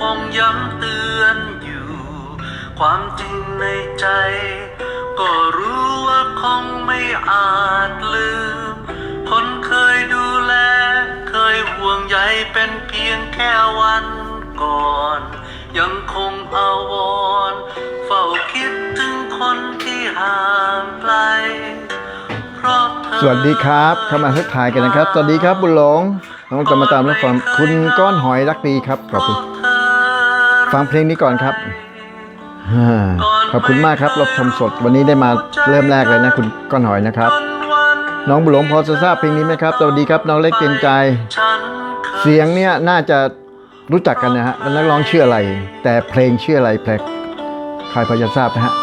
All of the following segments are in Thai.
คงย้ำเตือนอยู่ ความจริงในใจ ก็รู้ว่าคงไม่อาจลืม คนเคยดูแล เคยห่วงใยเป็นเพียงแค่วันก่อน ยังคงอาวรณ์เฝ้าคิดถึงคนที่ห่างไกลเพราะเธอสวัสดีครับเข้ามาทักทายกันนะครับ สวัสดีครับบุญหลงน้องจะมาตามรับฟังคุณก้อนหอยรักดีครับขอบคุณ ฟังเพลงนี้ก่อนครับ ขอบคุณมากครับรับชมสดวันนี้ได้มาเริ่มแรกเลยนะคุณก้อนหอยนะครับ น้องบุหลงพอจะทราบเพลงนี้ไหมครับ สวัสดีครับน้องเล็กเต็มใจ เสียงเนี่ยน่าจะรู้จักกันนะฮะแล้วนักร้องชื่ออะไร แต่เพลงชื่ออะไรเพลงใครพอจะทราบนะฮะ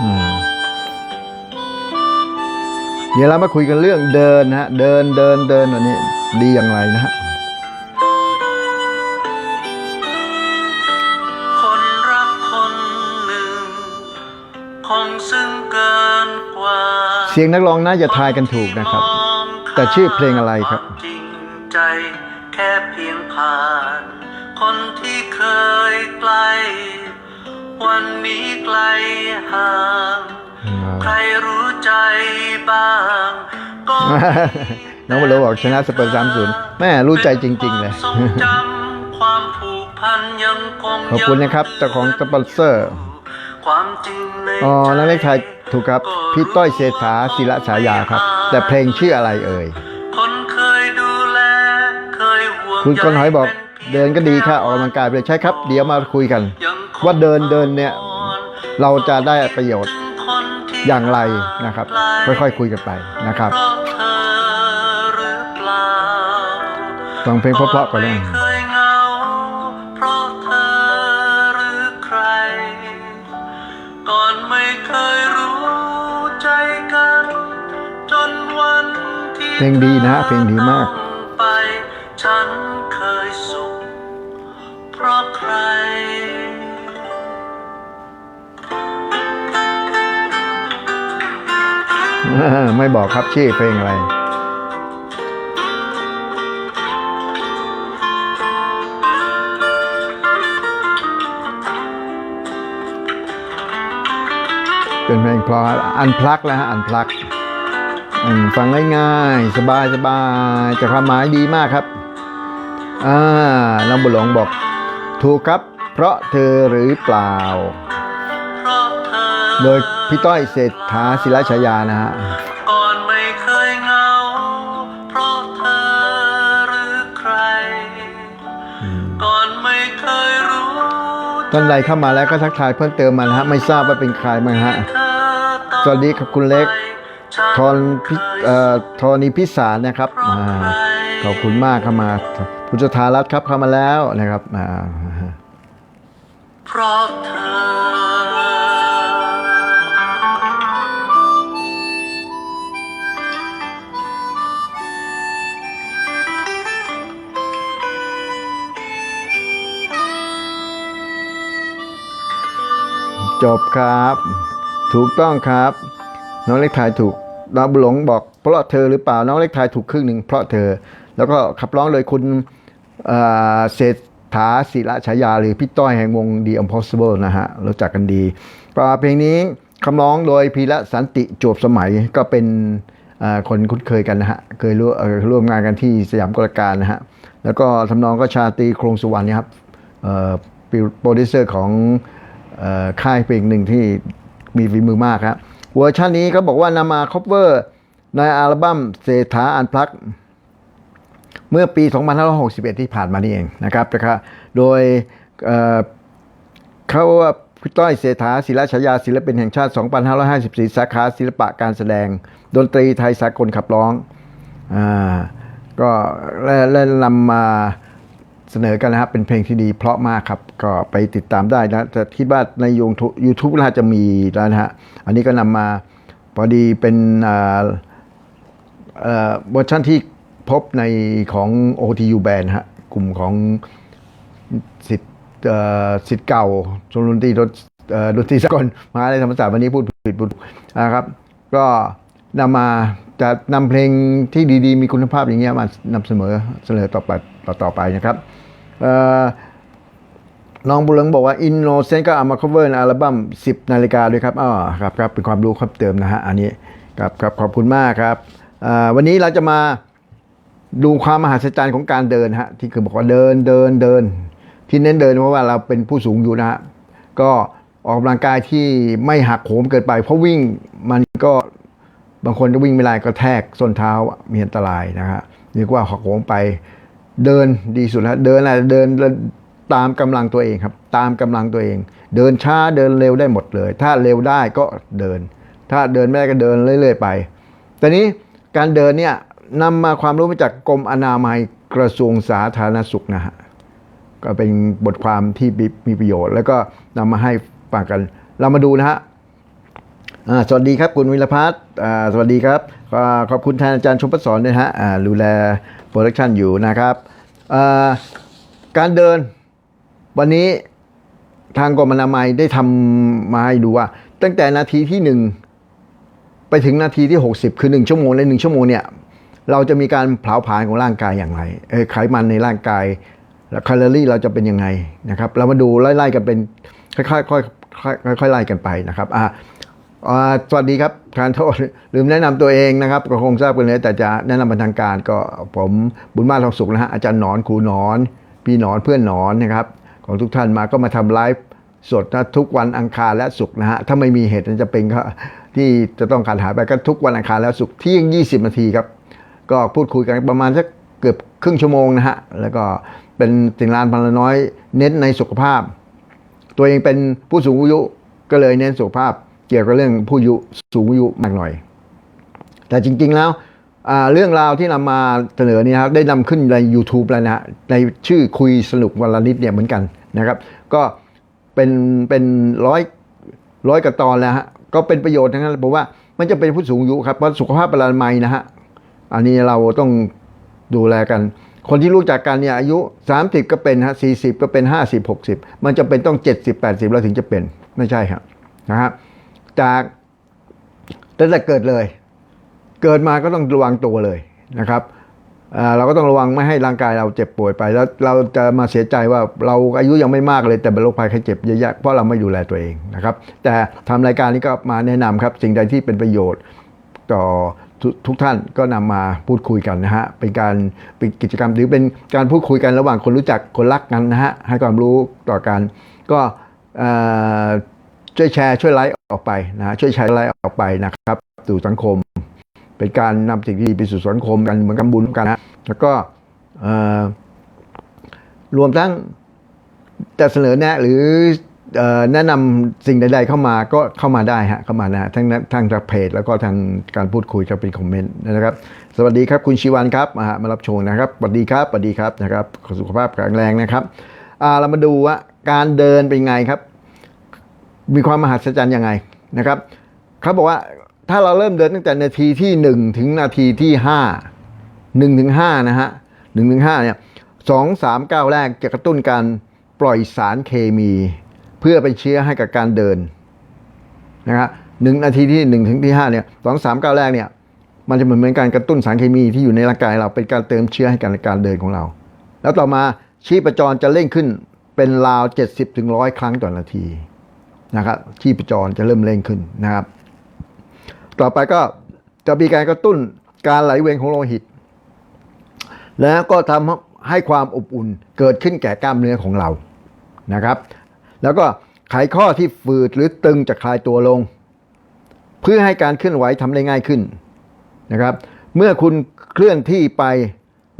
อืมเดี๋ยวเรามาคุยกันเรื่องเดินนะฮะ เดินเดินเดินวันนี้ ดีอย่างไรนะฮะ เสียงนักร้องน่าจะทายกันถูกนะครับ แต่ชื่อเพลงอะไรครับวามจริงใจแค่เพียงผ่าน คนที่เคยใกล้วันนี้ไกลห่าง ใครรู้ใจบ้างก็มีน้องบุญหลงบอกชนะสเปอร์สามศูนย์แม่รู้ใจจริง ๆ เลยความทรงจำความผูกพันยังคงขอบคุณนะครับเจ้าของสปอนเซอร์ อ๋อนักเล็กไทยถูกครับ พี่ต้อยเศรษฐาศิระฉายาครับ แต่เพลงชื่ออะไรเอ่ยคนเคยดูแลเคยห่วงคุณก้อนหอยบอกใป็พียงเดินก็ดีค่ะออกกำลังกายไปเลยใช่ครับ เดี๋ยวมาคุยกันยังคงว่าเดินเดินเนี่ย เราจะได้ประโยชน์ถึงคนที่อย่างไรนะครับ ค่อยๆคุยกันไปนะครับเพราะเธอหรือเปล่าฟังเพลงเพราะๆก่อนเลย ลงดีนะ เพลงดีมากไปฉันเคยสุขเพราะใคร ไม่บอกครับชื่อเพลงอะไรเป็นเพลงเพราะอันพลักแล้วฮะอันพลัก ฟังง่ายๆ สบายสบายๆแต่ความหมายดีมากครับ อ่า น้องบุญหลงบอก ถูกครับ เพราะเธอหรือเปล่าเพราะเธอโดยพี่ต้อยเศรษฐาศิลฉายานะฮะก่อนไม่เคยเหงา เพราะเธอหรือใคร ก่อนไม่เคยรู้ท่านใดเข้ามาแล้วก็ทักทายเพิ่มเติมมานะฮะ ไม่ทราบว่าเป็นใครมั้างฮะเธอต้องสวัสดีครับคุณเล็กฉัน ทอนพิเอ่อทอนีพิสารนะครับอ่าขอบคุณมากเข้ามาคุณจธารัตน์ครับเข้ามาแล้วนะครับอ่าเพราะเธอจบครับ ถูกต้องครับ น้องเล็กทายถูก น้องบุหลงบอกเพราะเธอหรือเปล่าน้องเล็กทายถูกครึ่งหนึ่งเพราะเธอ แล้วก็ขับร้องโดยคุณเศรษฐาศิระฉายาหรือพี่ต้อยแห่งวง The Impossible นะฮะรู้จักกันดีเพลงนี้คำร้องโดยพีระสันติจวบสมัยก็เป็นคนคุ้นเคยกันนะฮะเคยร่วมร่วมงานกันที่สยามกลการนะฮะแล้วก็ทำนองก็ชาตีโครงสุวรรณนะครับโปรดิวเซอร์ของค่ายเพลงหนึ่งที่มีฝีมือมากครับ เวอร์ชันนี้ก็บอกว่านำมาคอเวอร์ในอัลบั้มเศรษฐาอันพลัก เมื่อปี 2561 ที่ผ่านมานี่เองนะครับนะครับโดยเขาว่าพี่ต้อยเศรษฐาศิลฉายาศิลปินแห่งชาติ 2554 สาขาศิลปะการแสดง ดนตรีไทยสากลขับร้องอ่าก็และและนำมา เสนอกันนะครับเป็นเพลงที่ดีเพราะมากครับก็ไปติดตามได้นะแต่คิดว่าในยูทูบยูทูบน่าจะมีแล้วนะฮะอันนี้ก็นำมาพอดีเป็นอ่าเอ่อเวอร์ชันที่พบในของ OTU Band ฮะกลุ่มของสิทธิ์เอ่อสิทธิ์เก่าชมรมดนตรีดนเอ่อดนตรีสกลมหาอะไรธรรมศาสตร์วันนี้พูดผิดพูดนะครับ ก็นำมาจะนำเพลงที่ดีๆ มีคุณภาพอย่างเงี้ยมานำเสนอเสนอต่อไปต่อต่อไปนะครับ น้องบุญเลิงบอกว่า Innocent ก็เอามา cover ในอัลบั้ม 10 นาฬิกาด้วยครับอ๋อครับครับเป็นความรู้เพิ่มเติมนะฮะ อันนี้ครับครับขอบคุณมากครับ วันนี้เราจะมาดูความมหัศจรรย์ของการเดินฮะ ที่คือบอกว่าเดินเดินเดิน ที่เน้นเดินเพราะว่าเราเป็นผู้สูงอยู่นะฮะ ก็ออกกำลังกายที่ไม่หักโหมเกินไป เพราะวิ่งมันก็บางคนจะวิ่งไม่ได้ก็แทกส้นเท้ามีอันตรายนะฮะเรียกว่าหักโหมไป เดินดีสุดแล้วเดินอะไรเดินตามกำลังตัวเองครับ ตามกำลังตัวเอง เดินช้าเดินเร็วได้หมดเลย ถ้าเร็วได้ก็เดิน ถ้าเดินไม่ได้ก็เดินเรื่อยๆไปแต่นี้การเดินเนี่ยนำมาความรู้มาจากกรมอนามัยกระทรวงสาธารณสุขนะฮะก็เป็นบทความที่มีมีประโยชน์ แล้วก็นำมาให้ฟังกัน เรามาดูนะฮะสวัสดีครับคุณวิรพัฒน์สวัสดีครับ ขอบคุณแทนอาจารย์ชมพศรด้วยนะฮะดูแล โปรดักชันอยู่นะครับการเดินวันนี้ทางกรมอนามัยได้ทำมาให้ดูว่า ตั้งแต่นาทีที่หนึ่งไปถึงนาทีที่ 60 คือ 1 ชั่วโมงในหนึ่งชั่วโมงเนี่ยเราจะมีการเผาผลาญของร่างกายอย่างไรไขมันในร่างกายแลแคลอรี่เราจะเป็นยังไงนะครับ เรามาดูไล่ๆกันเป็นค่อยๆค่อยๆไล่กันไปนะครับอ่า สวัสดีครับทานโทษลืมแนะนำตัวเองนะครับ ก็คงทราบกันเลยแต่จะแนะนำเป็นทางการก็ผมบุญมาทองสุขนะฮะอาจารย์หนอนครูหนอน พี่หนอนเพื่อนหนอนนะครับ ของทุกท่านมาก็มาทำไลฟ์สดนะทุกวันอังคารและศุกร์นะฮะถ้าไม่มีเหตุจะเป็นก็ที่จะต้องการหายไปก็ทุกวันอังคารและศุกร์เที่ยง 20 นาทีครับ ก็พูดคุยกันประมาณสักเกือบครึ่งชั่วโมงนะฮะแล้วก็เป็นสิ่งลานพันละน้อย เน้นในสุขภาพ ตัวเองเป็นผู้สูงอายุก็เลยเน้นสุขภาพ เกี่ยวกับเรื่องผู้ยุสูงอายุมากหน่อย แต่จริง ๆ แล้วเรื่องราวที่นำมาเสนอนี้นะครับได้นำขึ้นใน YouTube แล้วนะในชื่อคุยสนุกวันละนิดเนี่ยเหมือนกันนะครับ ก็เป็นเป็นร้อยร้อยกว่าตอนแล้วฮะก็เป็นประโยชน์ทั้งนั้นผมว่ามันจะเป็นผู้สูงอายุครับเพราะสุขภาพอนามัยนะฮะอันนี้เราต้องดูแลกัน คนที่รู้จักกันเนี่ยอายุ 30 ก็เป็นฮะ40 ก็เป็น 50 60 มันจะเป็นต้อง 70 80 แล้วถึงจะเป็นไม่ใช่ครับนะครับ จากตั้งแต่เกิดเลย เกิดมาก็ต้องระวังตัวเลยนะครับเราก็ต้องระวังไม่ให้ร่างกายเราเจ็บป่วยไป แล้วเราจะมาเสียใจว่าเราอายุยังไม่มากเลยแต่เป็นโรคภัยไข้เจ็บเยอะแยะเพราะเราไม่ดูแลตัวเองนะครับ แต่ทำรายการนี้ก็มาแนะนำครับ สิ่งใดที่เป็นประโยชน์ต่อทุกทุกท่านก็นำมาพูดคุยกันนะฮะเป็นการเป็นกิจกรรมหรือเป็นการพูดคุยกันระหว่างคนรู้จักคนรักกันนะฮะให้ความรู้ต่อกันก็ช่วยแชร์ช่วยไลค์ ออกไปนะช่วยแชร์ไรออกไปนะครับสู่สังคม เป็นการนำสิ่งที่ดีไปสู่สังคมกันเหมือนกันบุญกันนะแล้วก็รวมทั้งจะเสนอแนะหรือแนะนำสิ่งใด ๆ เข้ามาก็เข้ามาได้ฮะเข้ามานะทั้งทางทางเพจ แล้วก็ทางการพูดคุยกับเป็นคอมเมนต์นะครับ สวัสดีครับคุณชีวันครับมามารับชมนะครับสวัสดีครับสวัสดีครับนะครับขอสุขภาพแข็งแรงนะครับเรามาดูว่าการเดินเป็นไงครับ มีความมหัศจรรย์ยังไงนะครับเขาบอกว่าถ้าเราเริ่มเดินตั้งแต่นาทีที่หนึ่งถึงนาทีที่ห้าหนึ่งถึงห้านะฮะหนึ่งถึงห้าเนี่ยสองสามเก้าแรกจะกระตุ้นการปล่อยสารเคมี เพื่อเป็นเชื้อให้กับการเดินนะครับหนึ่งนาทีที่หนึ่งถึงที่ห้าเนี่ยสองสามเก้าแรกเนี่ยมันจะเหมือนเหมือนการกระตุ้นสารเคมีที่อยู่ในร่างกายเราเป็นการเติมเชื้อให้กันในการเดินของเรา แล้วต่อมาชีพจรจะเร่งขึ้นเป็นราว 70ถึง100 ครั้งต่อนาที นะครับชีพจรจะเริ่มเร่งขึ้นนะครับ ต่อไปก็จะมีการกระตุ้นการไหลเวียนของโลหิต แล้วก็ทำให้ความอบอุ่นเกิดขึ้นแก่กล้ามเนื้อของเรานะครับ แล้วก็ไขข้อที่ฝืดหรือตึงจะคลายตัวลง เพื่อให้การเคลื่อนไหวทำได้ง่ายขึ้นนะครับ เมื่อคุณเคลื่อนที่ไป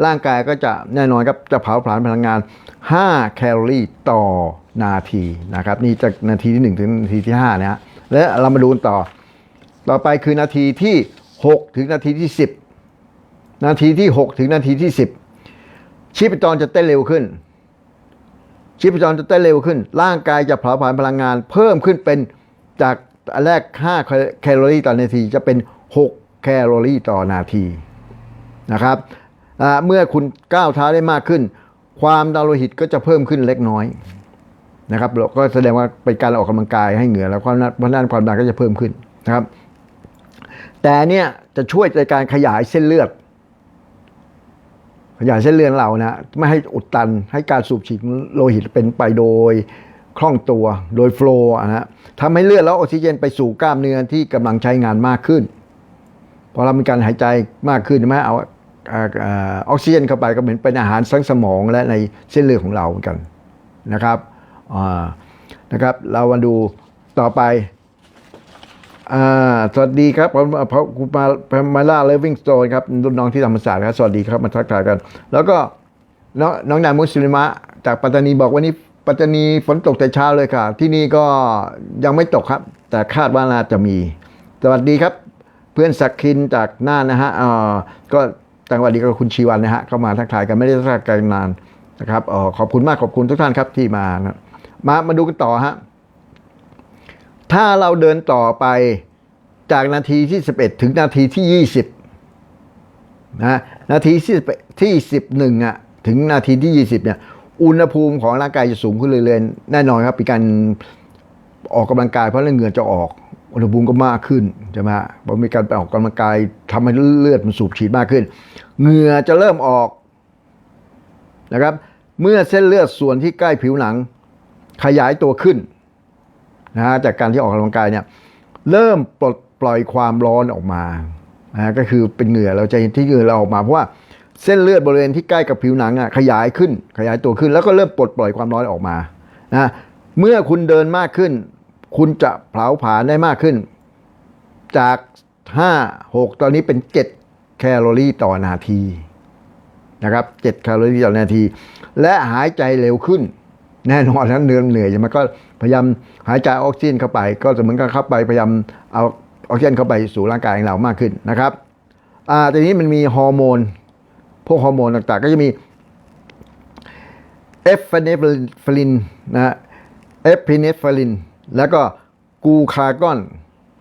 ร่างกายก็จะแน่นอนครับจะเผาผลาญพลังงาน 5 แคลอรี่ต่อนาทีนะครับนี่จากนาทีที่ 1 ถึงนาทีที่5นะฮะและเรามาดูต่อ ต่อไปคือนาทีที่ 6 ถึงนาทีที่ 10 นาทีที่ 6 ถึงนาทีที่ 10 ชีพจรจะเต้นเร็วขึ้น ชีพจรจะเต้นเร็วขึ้น ร่างกายจะเผาผลาญพลังงาน เพิ่มขึ้นเป็นจากแรก 5 แคลอรี่ต่อนาทีจะเป็น 6 แคลอรี่ต่อนาทีนะครับ เมื่อคุณก้าวเท้าได้มากขึ้น ความดันโลหิตก็จะเพิ่มขึ้นเล็กน้อยนะครับเราก็แสดงว่าเป็นการออกกำลังกายให้เหงื่อ แล้วความดันเพรานความดันก็จะเพิ่มขึ้นนะครับ แต่เนี่ยจะช่วยในการขยายเส้นเลือด ขยายเส้นเลือดเรานะไม่ให้อุดตันให้การสูบฉีดโลหิตเป็นไปโดยคล่องตัวโดยโฟล์นะฮะทำให้เลือดแล้วออกซิเจนไปสู่กล้ามเนื้อที่กำลังใช้งานมากขึ้นพอเรามีการหายใจมากขึ้นใช่ไหมเอา ออกซิเจนเข้าไปก็เหมือนเป็นอาหารทั้งสมองและในเส้นเลือดของเราเหมือนกันนะครับนะครับเรามาดูต่อไปอสวัสดีครับผมพระคุณมาพมาล่าเลฟวิ่งสโตนครับรุ่นน้องที่ธรรมศาสตร์ครับสวัสดีครับมาทักทายกัน แล้วก็น้องน้องนายมุสลิมะจากปัตตานีบอกวันนี้ปัตตานีฝนตกแต่เช้าเลยค่ะ ที่นี่ก็ยังไม่ตกครับ แต่คาดว่าน่าจะมี สวัสดีครับ เพื่อนสักคินจากหน่านะฮะก็ จังวัดดีกับคุณชีวันนะฮะเข้ามาทักทายกันไม่ได้ทักทายกันนานนะครับออขอบคุณมากขอบคุณทุกท่านครับที่มานะมามาดูกันต่อฮะถ้าเราเดินต่อไปจากนาทีที่ 11 ถึงนาทีที่ 20นะนาทีที่ที่11อะถึงนาทีที่ 20เนี่ยอุณหภูมิของร่างกายจะสูงขึ้นเรื่อยๆแน่นอนครับเป็นการออกกำลังกายเพราะเรื่องเหงื่อจะออกอุณหภูมิก็มากขึ้นใช่ไหมฮะพอมีการไปออกกำลังกายทำให้เลือดมันสูบฉีดมากขึ้น เหงื่อจะเริ่มออกนะครับ เมื่อเส้นเลือดส่วนที่ใกล้ผิวหนัง ขยายตัวขึ้นนะฮะจากการที่ออกกำลังกายเนี่ยเริ่มปลดปล่อยความร้อนออกมานะฮะก็คือเป็นเหงื่อเราจะเห็นที่เหงื่อเราออกมาเพราะว่าเส้นเลือดบริเวณที่ใกล้กับผิวหนังอะขยายขึ้น ขยายตัวขึ้น แล้วก็เริ่มปลดปล่อยความร้อนออกมานะเมื่อคุณเดินมากขึ้น คุณจะเผาผลาญได้มากขึ้น จาก 5 6 ตอนนี้เป็น 7 แคลอรี่ต่อนาทีนะครับ7แคลอรี่ต่อนาที และหายใจเร็วขึ้น แน่นอนนั้นเนือเหนื่อยมันก็พยายามหายใจออกซิเจนเข้าไป ก็จะเหมือนกับเข้าไปพยายามเอาออกซิเจนเข้าไปสู่ร่างกายของเรามากขึ้นนะครับอ่าทีนี้มันมีฮอร์โมน พวกฮอร์โมนต่างๆ ก็จะมีเอฟเฟเนฟลินนะเอฟพิเนฟลิน แล้วก็กูคากอน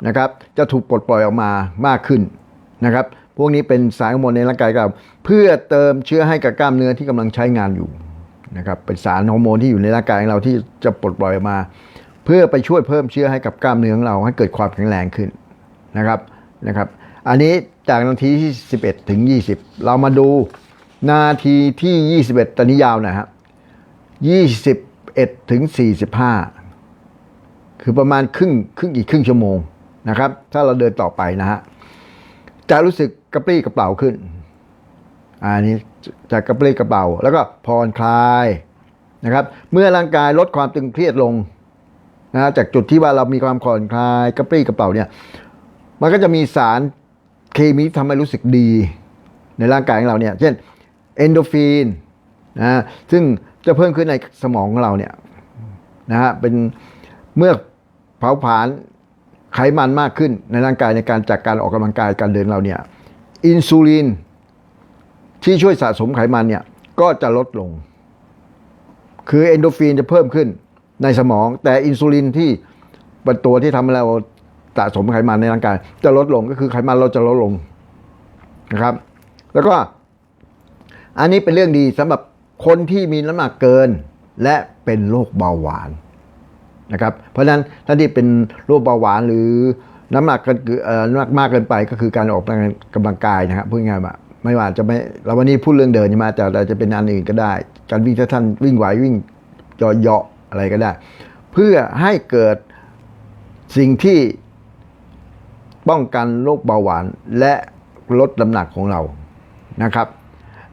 นะครับ จะถูกปลดปล่อยออกมามากขึ้นนะครับ วกนี้เป็นสารฮอร์โมนในร่างกายเราเพื่อเติมเชื้อให้กับกล้ามเนื้อที่กำลังใช้งานอยู่นะครับเป็นสารฮอร์โมนที่อยู่ในร่างกายของเราที่จะปลดปล่อยมา เพื่อไปช่วยเพิ่มเชื้อให้กับกล้ามเนื้อของเราให้เกิดความแข็งแรงขึ้นนะครับนะครับ อันนี้จากนาทีที่ 11 ถึง 20 เรามาดูนาทีที่ 21 ตอนนี้ยาวหนะครับ 21 ถึง 45 คือประมาณครึ่งครึ่งอีกครึ่งชั่วโมงนะครับ ถ้าเราเดินต่อไปนะฮะจะรู้สึก กระปรี้กระเป๋าขึ้น อันนี้จะกระปรี้กระเป๋าแล้วก็ผ่อนคลายนะครับ เมื่อร่างกายลดความตึงเครียดลงนะจากจุดที่ว่าเรามีความผ่อนคลายกระปรี้กระเป๋าเนี่ย มันก็จะมีสารเคมีที่ทำให้รู้สึกดี ในร่างกายของเราเนี่ย เช่นเอนโดฟินนะซึ่งจะเพิ่มขึ้นในสมองของเราเนี่ยนะฮะเป็นเมื่อเผาผลาญไขมันมากขึ้นในร่างกายในการจากการออกกำลังกายการเดินเราเนี่ย อินซูลินที่ช่วยสะสมไขมันเนี่ยก็จะลดลง คือเอนโดฟินจะเพิ่มขึ้นในสมอง แต่อินซูลินที่เป็นตัวที่ทำให้เราสะสมไขมันในร่างกาย จะลดลงก็คือไขมันเราจะลดลงนะครับ แล้วก็อันนี้เป็นเรื่องดีสำหรับคนที่มีน้ำหนักเกิน และเป็นโรคเบาหวานนะครับ เพราะฉะนั้นถ้าที่เป็นโรคเบาหวานหรือ น้ำหนักเกินเอ่อน้ำหนักมากเกินไปก็คือการออกกำลังกายนะครับพูดง่ายๆว่าไม่ว่าจะไม่เราวันนี้พูดเรื่องเดินใช่ไหมแต่เราจะเป็นอันอื่นก็ได้ การวิ่งถ้าท่านวิ่งไหววิ่งจอเหยาะอะไรก็ได้ เพื่อให้เกิดสิ่งที่ป้องกันโรคเบาหวาน และลดน้ำหนักของเรานะครับ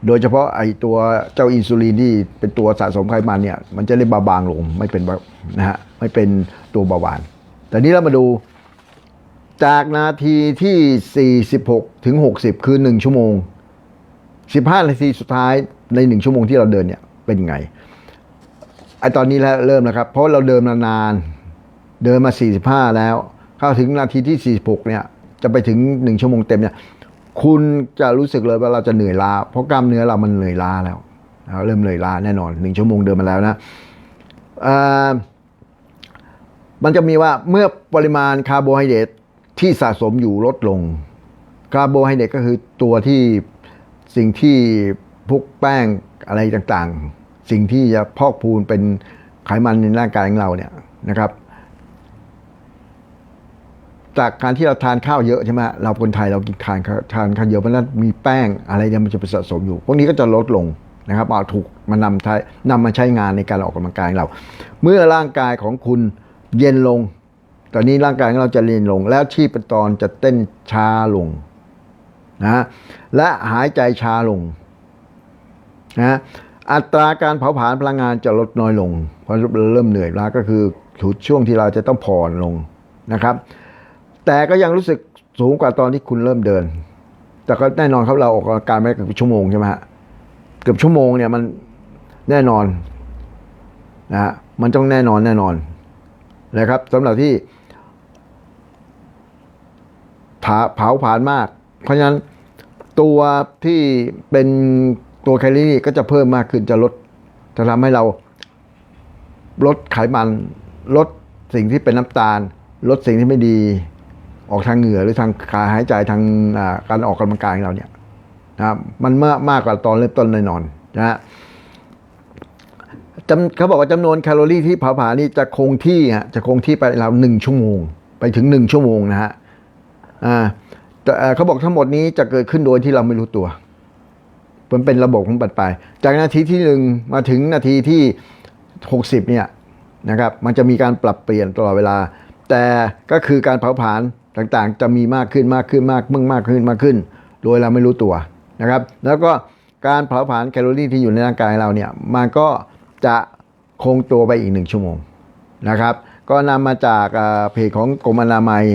โดยเฉพาะไอตัวเจ้าอินซูลินที่เป็นตัวสะสมไขมันเนี่ย มันจะได้เบาบางลงไม่เป็นนะฮะไม่เป็นตัวเบาหวานแต่นี้เรามาดู จากนาทีที่ 46 ถึง 60 คือ 1 ชั่วโมง 15 นาทีสุดท้ายใน 1 ชั่วโมงที่เราเดินเนี่ยเป็นไงไอตอนนี้แล้วเริ่มแล้วครับ เพราะเราเดินมานาน เดินมา 45 แล้ว เข้าถึงนาทีที่ 46 เนี่ย จะไปถึง 1 ชั่วโมงเต็มเนี่ย คุณจะรู้สึกเลยว่าเราจะเหนื่อยล้า เพราะกล้ามเนื้อเรามันเหนื่อยล้าแล้ว เริ่มเหนื่อยล้าแน่นอน 1 ชั่วโมงเดินมาแล้วนะอ่ามันจะมีว่าเมื่อปริมาณคาร์โบไฮเดรต ที่สะสมอยู่ลดลงคาร์โบไฮเดรตก็คือตัวที่สิ่งที่พวกแป้งอะไรต่างๆ สิ่งที่จะพอกพูนเป็นไขมันในร่างกายของเราเนี่ยนะครับ จากการที่เราทานข้าวเยอะใช่ไหมเราคนไทยเรากินทานข้าวทานข้าวเยอะเพราะนั้นมีแป้งอะไรเนี่ยมันจะไปสะสมอยู่ พวกนี้ก็จะลดลงนะครับเอาถูกมานำใช้นำมาใช้งานในการออกกำลังกายของเรา เมื่อร่างกายของคุณเย็นลง ตอนนี้ร่างกายของเราจะเรียนลง แล้วชีพจรจะเต้นช้าลงนะและหายใจช้าลงนะอัตราการเผาผลาญพลังงานจะลดน้อยลง เพราะเริ่มเหนื่อยล้าก็คือถูช่วงที่เราจะต้องผ่อนลงนะครับ แต่ก็ยังรู้สึกสูงกว่าตอนที่คุณเริ่มเดิน แต่ก็แน่นอนครับเราออกกำลังกายไปเกือบชั่วโมงใช่ไหมฮะเกือบชั่วโมงเนี่ยมันแน่นอนนะฮะมันต้องแน่นอนแน่นอนนะครับสำหรับที่ เผาผลาญมาก เพราะฉะนั้นตัวที่เป็นตัวแคลอรี่ก็จะเพิ่มมากขึ้นจะลด จะทำให้เราลดไขมัน ลดสิ่งที่เป็นน้ำตาล ลดสิ่งที่ไม่ดีออกทางเหงื่อหรือทางการหายใจทางการออกกำลังกายของเราเนี่ยนะครับมันมากมากกว่าตอนเริ่มต้นแน่นอนนะฮะจำเขาบอกว่าจำนวนแคลอรี่ที่เผาผลาญนี่จะคงที่ฮะจะคงที่ไปเราหนึ่งชั่วโมง ไปถึงหนึ่งชั่วโมงนะฮะ อ่าแต่เขาบอกทั้งหมดนี้จะเกิดขึ้นโดยที่เราไม่รู้ตัว มันเป็นระบบของปัดไป จากนาทีที่หนึ่งมาถึงนาทีที่ 60 เนี่ยนะครับมันจะมีการปรับเปลี่ยนตลอดเวลา แต่ก็คือการเผาผลาญต่างๆ จะมีมากขึ้นมากขึ้นมากมึงมากขึ้นมากขึ้น โดยเราไม่รู้ตัวนะครับ แล้วก็การเผาผลาญแคลอรี่ที่อยู่ในร่างกายเราเนี่ยมันก็จะคงตัวไปอีกหนึ่งชั่วโมงนะครับ ก็นำมาจากเพจของกรมอนามัย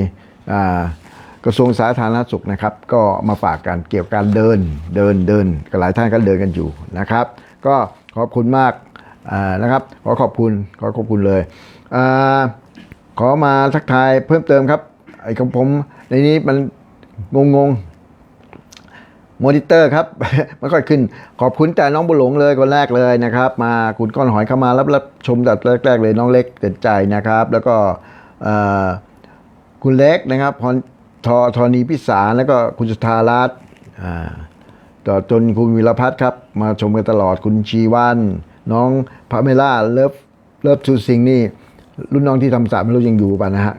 อ่า กระทรวงสาธารณสุขนะครับ ก็มาฝากกันเกี่ยวกับการเดินเดินเดินก็หลายท่านก็เดินกันอยู่นะครับ ก็ขอบคุณมากนะครับ ขอขอบคุณขอขอบคุณเลยอขอมาทักทายเพิ่มเติมครับไอ้ของผมในนี้มันงงงๆมอนิเตอร์ครับไม่ค่อยขึ้น ขอบคุณแต่น้องบุญหลงเลยคนแรกเลยนะครับ มาคุณก้อนหอยเข้ามารับรับชมแต่แรก ๆ เลยน้องเล็กเต็ดใจนะครับ แล้วก็คุณเล็กนะครับพร ทอธรณีพิสารแล้วก็คุณสุธารัตน์อ่าต่อจนคุณวิรพัฒน์ครับ มาชมกันตลอดคุณชีวันน้องพาเมล่าเลิฟเลิฟทูซิงนี่ รุ่นน้องที่ทำศาสตร์ไม่รู้ยังอยู่ป่ะนะฮะ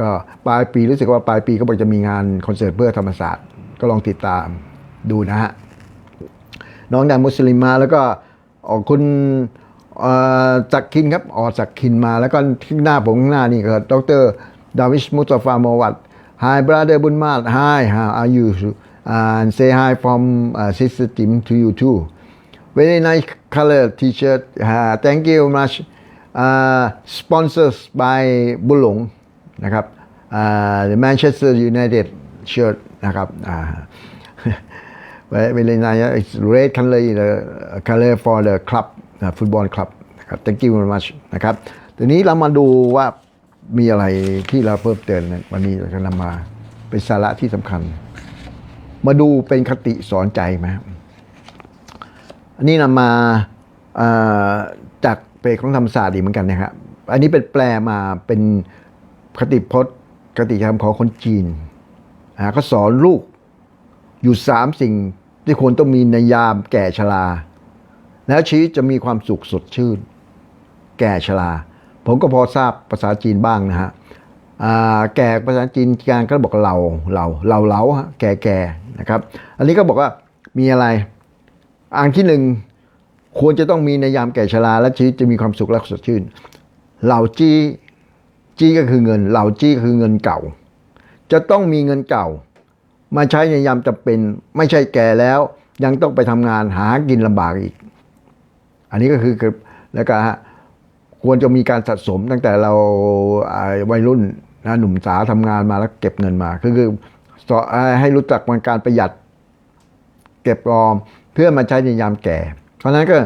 ก็ปลายปีรู้สึกว่าปลายปีก็บอกจะมีงานคอนเสิร์ตเพื่อธรรมศาสตร์ ก็ลองติดตามดูนะฮะ น้องดังมุสลิมมาแล้วก็ออกคุณเอ่อจักรินครับออกจักรินมาแล้วก็ที่หน้าผมข้างหน้านี่ก็ดรดาวิชมุตฟาโมวัต Hi brother บุญมาศ Hi how are you and say hi from uh, sister Tim to you too very nice color t-shirt uh, thank you much uh, sponsors by บุญหลงนะครับ uh, the Manchester United shirt นะครับอ่า very very nice it's red color the color for the club uh, football club นะครับ thank you very much นะครับทีนี้เรามาดูว่า มีอะไรที่เราเพิ่มเติมเนี่ยวันนี้เราจะนำมาเป็นสาระที่สำคัญ มาดูเป็นคติสอนใจไหมอันนี้นำมาจากเพจของธรรมศาสตร์อีเหมือนกันนะครับอันนี้เป็นแปลมาเป็นคติพจน์คติธรรมของคนจีนอ่าก็สอนลูกอยู่สามสิ่งที่ควรต้องมีในยามแก่ชรา แล้วชีวิตจะมีความสุขสดชื่น แก่ชรา ผมก็พอทราบภาษาจีนบ้างนะฮะแก่ภาษาจีนการก็บอกเราเราเราเราฮะแก่แก่นะครับ อันนี้ก็บอกว่ามีอะไรอันที่หนึ่งควรจะต้องมีในยามแก่ชราและชีวิตจะมีความสุขและสดชื่น เหล่าจี้จี้ก็คือเงิน เหล่าจี้คือเงินเก่า จะต้องมีเงินเก่า มาใช้ในยามจำเป็นไม่ใช่แก่แล้ว ยังต้องไปทำงานหากินลำบากอีก อันนี้ก็คือคือแล้วก็ฮะ ควรจะมีการสะสมตั้งแต่เราวัยรุ่นนะหนุ่มสาวทำงานมาแล้วเก็บเงินมาคือคือให้รู้จักมันการประหยัด เก็บออมเพื่อมาใช้ในยามแก่ เพราะนั้นก็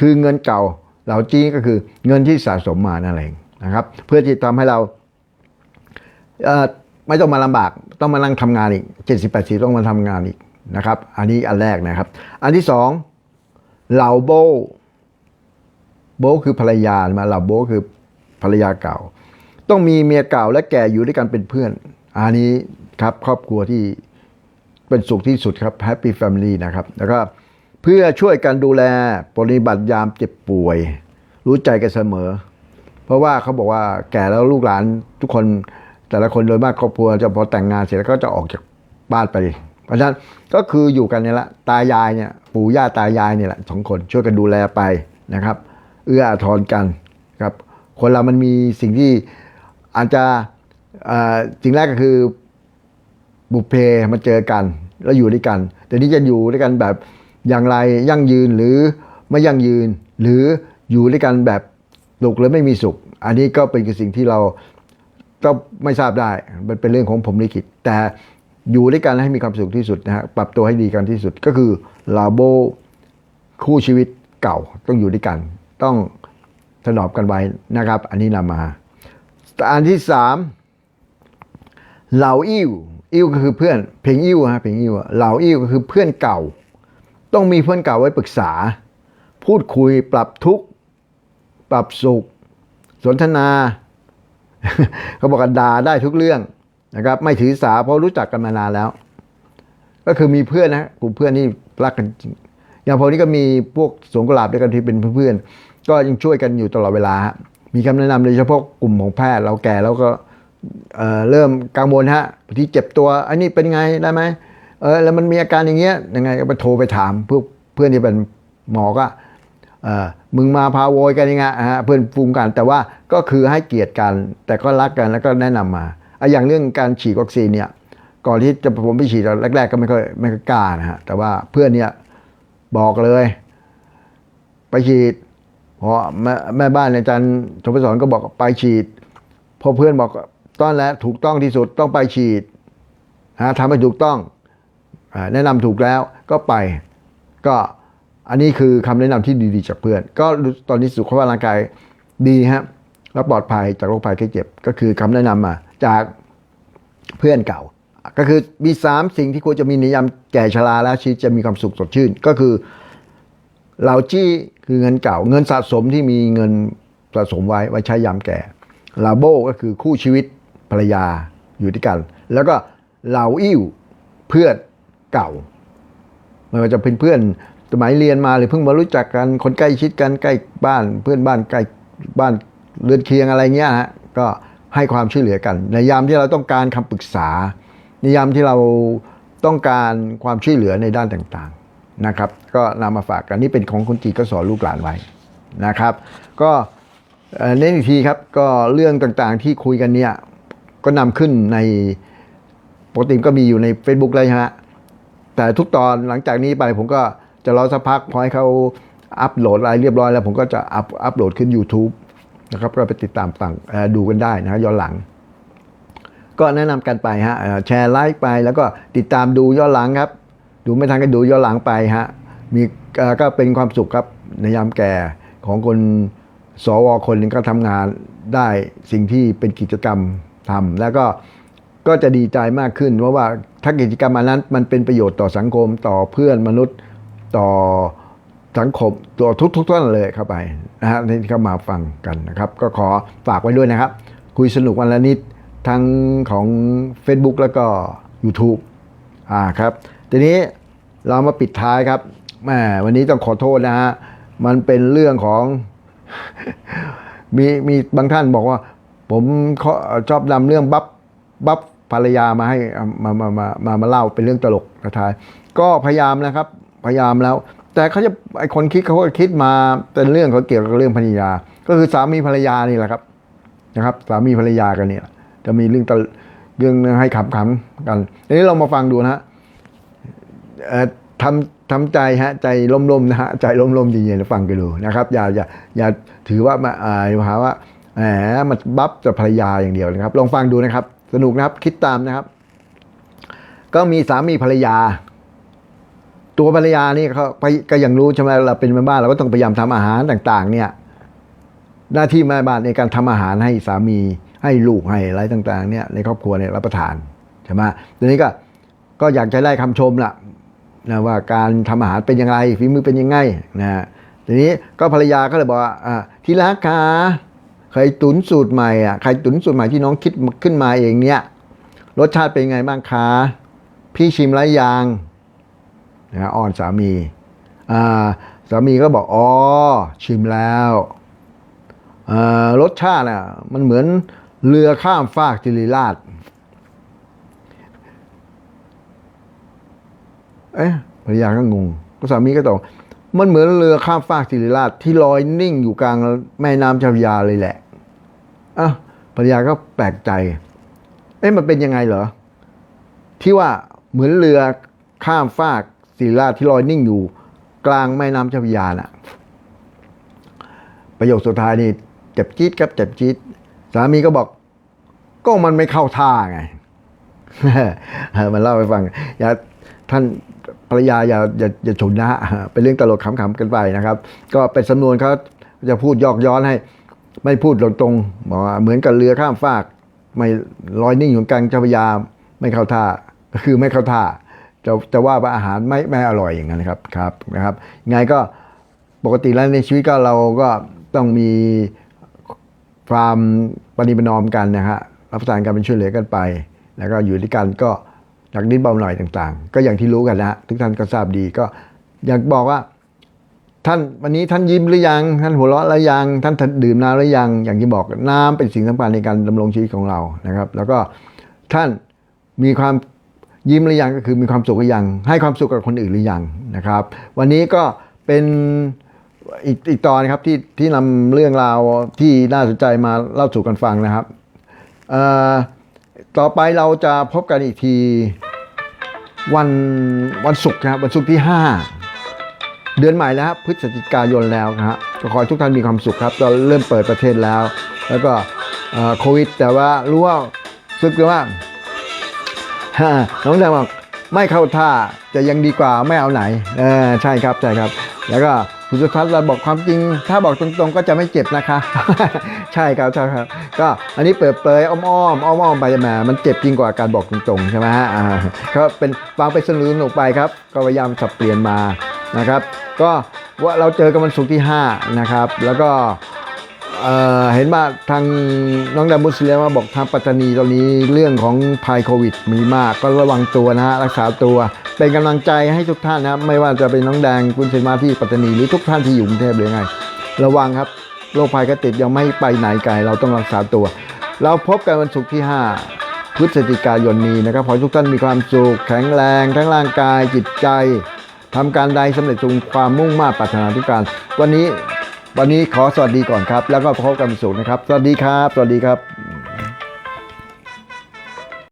คือเงินเก่าเหล่าจี้ก็คือเงินที่สะสมมานั่นเองนะครับ เพื่อที่ทำให้เราไม่ต้องมาลำบากต้องมานั่งทำงานอีกเจ็ดสิบแปดสิต้องมาทำงานอีกนะครับ อันนี้อันแรกนะครับ อันที่สองเหล่าโบ โบคือภรรยามาเหล่าโบคือภรรยาเก่า ต้องมีเมียเก่าและแก่อยู่ด้วยกันเป็นเพื่อน อันนี้ครับครอบครัวที่เป็นสุขที่สุดครับ Happy Family นะครับแล้วก็เพื่อช่วยกันดูแลปฏิบัติยามเจ็บป่วย รู้ใจกันเสมอ เพราะว่าเขาบอกว่าแก่แล้วลูกหลานทุกคนแต่ละคนโดยมากครอบครัวจะพอแต่งงานเสร็จแล้วก็จะออกจากบ้านไป เพราะฉะนั้นก็คืออยู่กันเนี่ยแหละตายายเนี่ยปู่ย่าตายายเนี่ยแหละสองคนช่วยกันดูแลไปนะครับ เอื้ออาทรกันครับคนเรามันมีสิ่งที่อาจจะสิ่งแรกก็คือบุพเพมาเจอกัน แล้วอยู่ด้วยกันแต่นี่จะอยู่ด้วยกันแบบอย่างไรยั่งยืนหรือไม่ยั่งยืน หรืออยู่ด้วยกันแบบสุขหรือไม่มีสุข อันนี้ก็เป็นสิ่งที่เราก็ไม่ทราบได้ มันเป็นเรื่องของผมลิขิต แต่อยู่ด้วยกันให้มีความสุขที่สุดนะฮะ ปรับตัวให้ดีกันที่สุด ก็คือลาโบคู่ชีวิตเก่าต้องอยู่ด้วยกัน ต้องถนอมกันไว้นะครับ อันนี้นำมาอันที่สามเหล่าอิ่วอิ่วก็คือเพื่อนเพลงอิ่วฮะเพลงอิ่วเหล่าอิ่วก็คือเพื่อนเก่า ต้องมีเพื่อนเก่าไว้ปรึกษา พูดคุยปรับทุกข์ปรับสุข สนทนา เขาบอกกันด่าได้ทุกเรื่องนะครับ ไม่ถือสาเพราะรู้จักกันมานานแล้ว ก็คือมีเพื่อนนะกลุ่มเพื่อนนี่รักกันจริงอย่างพอนี้ก็มีพวกสวนกุหลาบด้วยกันที่เป็นเพื่อน ก็ยังช่วยกันอยู่ตลอดเวลาฮะมีคำแนะนำโดยเฉพาะกลุ่มของแพทย์เราแก่แล้วก็เอ่อเริ่มกังวลฮะที่เจ็บตัวอันนี้เป็นไงได้ไหมเออแล้วมันมีอาการอย่างเงี้ยยังไงก็ไปโทรไปถามเพื่อเพื่อนที่เป็นหมอก็เออมึงมาพาโวยกันยังไงฮะเพื่อนฟูงกันแต่ว่าก็คือให้เกียรติกัน แต่ก็รักกันแล้วก็แนะนำมาอะอย่างเรื่องการฉีดวัคซีนเนี่ยก่อนที่จะผมไปฉีดแรก ๆ ก็ไม่ค่อยไม่ค่อยกล้านะฮะแต่ว่าเพื่อนเนี่ยบอกเลย ไปฉีด พอแม่แม่บ้านอาจารย์ชมพสอนก็บอกไปฉีด พอเพื่อนบอกต้อนแล้วถูกต้องที่สุดต้องไปฉีดฮะทำให้ถูกต้องแนะนำถูกแล้วก็ไปก็อันนี้คือคำแนะนำที่ดีๆจากเพื่อน ก็ตอนนี้สุขภาพร่างกายดีฮะแล้วปลอดภัยจากโรคภัยไข้เจ็บ ก็คือคำแนะนำมาจากเพื่อนเก่า ก็คือมีสามสิ่งที่ควรจะมีในยามแก่ชราแล้วชีวิตจะมีความสุขสดชื่น ก็คือเหล่าจี้ คือเงินเก่า เงินสะสมที่มีเงินสะสมไว้ไว้ใช้ยามแก่ลาโบก็คือคู่ชีวิตภรรยาอยู่ด้วยกัน แล้วก็เหล่าอิ่วเพื่อนเก่าไม่ว่าจะเป็นเพื่อนสมัยเรียนมาหรือเพิ่งมารู้จักกันคนใกล้ชิดกันใกล้บ้าน เพื่อนบ้านใกล้บ้านเรือนเคียงอะไรเงี้ยฮะก็ให้ความช่วยเหลือกัน ในยามที่เราต้องการคำปรึกษา ในยามที่เราต้องการความช่วยเหลือในด้านต่าง นะครับ ก็นำมาฝากกันนี่เป็นของคนจีนก็สอนลูกหลานไว้นะครับ ก็เน้นอีกทีครับก็เรื่องต่างๆที่คุยกันเนี่ยก็นำขึ้นในปกติก็มีอยู่ใน Facebook แล้วใช่ไหมแต่ทุกตอนหลังจากนี้ไปผมก็จะรอสักพักพอให้เขาอัปโหลดอะไรเรียบร้อยแล้ว ผมก็จะอัปอัปโหลดขึ้น YouTube นะครับก็ไปติดตามฟังดูกันได้นะฮะย้อนหลัง ก็แนะนำกันไปฮะแชร์ไลค์ไปแล้วก็ติดตามดูย้อนหลังครับ ดูไม่ทันก็ดูย้อนหลังไปฮะมีก็เป็นความสุขครับในยามแก่ของคนสวคนหนึ่งก็ทำงานได้สิ่งที่เป็นกิจกรรมทำแล้วก็ก็จะดีใจมากขึ้น เพราะว่าถ้ากิจกรรมอันนั้นมันเป็นประโยชน์ต่อสังคมต่อเพื่อนมนุษย์ต่อสังคมตัวทุกทุกท่านเลยเข้าไปนะฮะที่เข้ามาฟังกันนะครับ ก็ขอฝากไว้ด้วยนะครับ คุยสนุกวันละนิดทั้งของ Facebook แล้วก็ YouTube อ่าครับ ทีนี้ เรามาปิดท้ายครับแมวันนี้ต้องขอโทษนะฮะ มันเป็นเรื่องของ มีมีบางท่านบอกว่า ผมชอบนำเรื่องบัฟบัฟภรรยามาให้มามามามามาเล่าเป็นเรื่องตลกท้าย ก็พยายามนะครับ พยายามแล้ว แต่เขาจะไอคนคิดเขาก็คิดมาเป็นเรื่องเขาเกี่ยวกับเรื่องภรรยา ก็คือสามีภรรยานี่แหละครับ นะครับ สามีภรรยากันเนี่ยจะมีเรื่องตลเรื่องให้ขำๆกันทีนี้เรามาฟังดูนะฮะ ทำทำใจฮะใจล่มๆนะฮะใจล่มๆเย็นๆฟังกันดูนะครับ อย่าอย่าอย่าถือว่ามาอ่าหาว่าแหมมันบัฟแต่ภรรยาอย่างเดียวนะครับ ลองฟังดูนะครับ สนุกนะครับคิดตามนะครับ ก็มีสามีภรรยา ตัวภรรยานี่เขาไปก็ยังรู้ใช่ไหมเราเป็นแม่บ้านเราก็ต้องพยายามทำอาหารต่าง ๆ เนี่ย หน้าที่แม่บ้านในการทำอาหารให้สามีให้ลูกให้อะไรต่าง ๆ เนี่ยในครอบครัวเนี่ยรับประทานใช่ไหมทีนี้ก็ก็อยากจะได้คำชมล่ะ นะว่าการทำอาหารเป็นยังไงฝีมือเป็นยังไงนะทีนี้ก็ภรรยาก็เลยบอกว่าอ่าที่รักคะไข่ตุ๋นสูตรใหม่อะไข่ตุ๋นสูตรใหม่ที่น้องคิดขึ้นมาเองเนี่ยรสชาติเป็นไงบ้างคะพี่ชิมแล้วยังนะฮะอ้อนสามีอ่าสามีก็บอกอ๋อชิมแล้วรสชาติอะมันเหมือนเรือข้ามฟากจิริราช เอ๊ะภรรยาก็งงก็สามีก็ตอบมันเหมือนเรือข้ามฟากสิริราชที่ลอยนิ่งอยู่กลางแม่น้ำเจ้าพยาเลยแหละอะภรรยาก็แปลกใจ เอ๊ะมันเป็นยังไงเหรอ ที่ว่าเหมือนเรือข้ามฟากสิริราชที่ลอยนิ่งอยู่ กลางแม่น้ำเจ้าพยาน่ะ ประโยคสุดท้ายนี่เจ็บจี๊ดครับเจ็บจี๊ดสามีก็บอก ก็มันไม่เข้าท่าไงมันเล่าให้ฟังอย่าท่าน ภรรยาอย่าอย่าอย่าฉุนนะเป็นเรื่องตลกขำๆกันไปนะครับ ก็เป็นสำนวนเขาจะพูดยอกย้อนให้ ไม่พูดตรงๆบอกว่าเหมือนกับเรือข้ามฟากไม่ลอยนิ่งอยู่กลางเจ้าพยาไม่เข้าท่าก็คือไม่เข้าท่าจะจะว่าว่าอาหารไม่ไม่อร่อยอย่างนั้นนะครับครับนะครับไงก็ปกติแล้วในชีวิตก็เราก็ต้องมีความปฏิบัตินอมกันนะฮะรับประทานกันเป็นช่วยเหลือกันไป แล้วก็อยู่ด้วยกันก็ หนักนิดเบาหน่อยต่างๆ ก็อย่างที่รู้กันนะทุกท่านก็ทราบดีก็ อยากบอกว่า ท่านวันนี้ท่านยิ้มหรือยัง ท่านหัวเราะหรือยัง ท่านดื่มน้ำหรือยัง อย่างที่บอกน้ำเป็นสิ่งสำคัญในการดำรงชีวิตของเรานะครับ แล้วก็ท่านมีความยิ้มหรือยังก็คือมีความสุขหรือยัง ให้ความสุขกับคนอื่นหรือยังนะครับ วันนี้ก็เป็นอีกอีกตอนนะครับที่ที่นำเรื่องราวที่น่าสนใจมาเล่าสู่กันฟังนะครับเอ่อ ต่อไปเราจะพบกันอีกที วันวันศุกร์ครับวันศุกร์ที่ 5 เดือนใหม่แล้วครับพฤศจิกายนแล้วนะฮะก็ขอให้ทุกท่านมีความสุขครับเราเริ่มเปิดประเทศแล้ว แล้วก็โควิด แต่ว่ารู้ว่าซึกว่าน้องแดงบอกไม่เข้าท่าจะยังดีกว่าไม่เอาไหนเออใช่ครับใช่ครับ แล้วก็ คุณสุทัศน์เราบอกความจริง ถ้าบอกตรงๆ ก็จะไม่เจ็บนะคะ ใช่ครับใช่ครับ ก็อันนี้เปิดเผยอ้อมๆอ้อมๆไปมา มันเจ็บจริงกว่าการบอกตรงๆใช่ไหมฮะก็เป็นฟังไปสนุนออกไปครับ ก็พยายามสับเปลี่ยนมานะครับ ก็ว่าเราเจอกันวันศุกร์ที่ 5 นะครับ แล้วก็ เห็นว่าทางน้องดามุสเลมาบอกทางปัตตานีตอนนี้เรื่องของภัยโควิด มีมากก็ระวังตัวนะฮะรักษาตัว เป็นกำลังใจให้ทุกท่านนะไม่ว่าจะเป็นน้องแดงคุณเซนมาที่ปัตตานีหรือทุกท่านที่อยู่กรุงเทพหรือไง ระวังครับโรคภัยก็ติดยังไม่ไปไหนไกลเราต้องรักษาตัว เราพบกันวันศุกร์ที่ 5 พฤศจิกายนนี้นะครับขอทุกท่านมีความสุขแข็งแรงทั้งร่างกายจิตใจทำการใดสำเร็จตรงความมุ่งมา่ปรารถนาทุกการ วันนี้ วันนี้ขอสวัสดีก่อนครับ แล้วก็พบกันวันศุกร์นะครับ สวัสดีครับ สวัสดีครับ